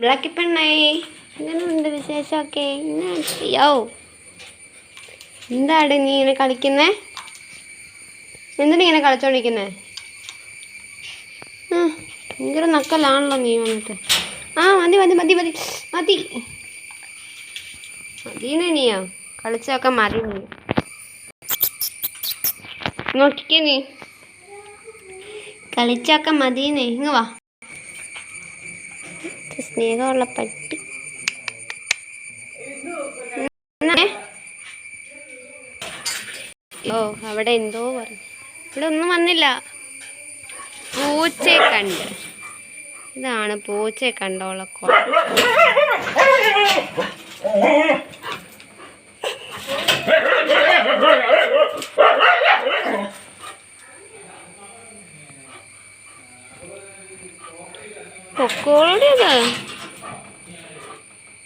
ബ്ലാക്കി പെണ്ണായി എങ്ങനെയുണ്ട് വിശേഷമൊക്കെ? യോ എന്താണ് നീ ഇങ്ങനെ കളിക്കുന്നേ? എന്തിനാ ഇങ്ങനെ കളിച്ചോണ്ടിരിക്കുന്നേ? ഭയങ്കര നക്കലാണല്ലോ നീ വന്നിട്ട്. ആ മതി മതി മതി മതി മതി. മതിനെ നീയോ കളിച്ചൊക്കെ മതി. നീ നോക്കിക്കേ നീ. കളിച്ചൊക്കെ മതിയെന്നേ. ഇങ്ങ് വാ. സ്നേഹമുള്ള പട്ടി? ഓ അവിടെ എന്തോ പറഞ്ഞു. ഇവിടെ ഒന്നും വന്നില്ല. പൂച്ചയെ കണ്ട്. ഇതാണ് പൂച്ചയെ കണ്ടോളെ കുളം 好高了，的。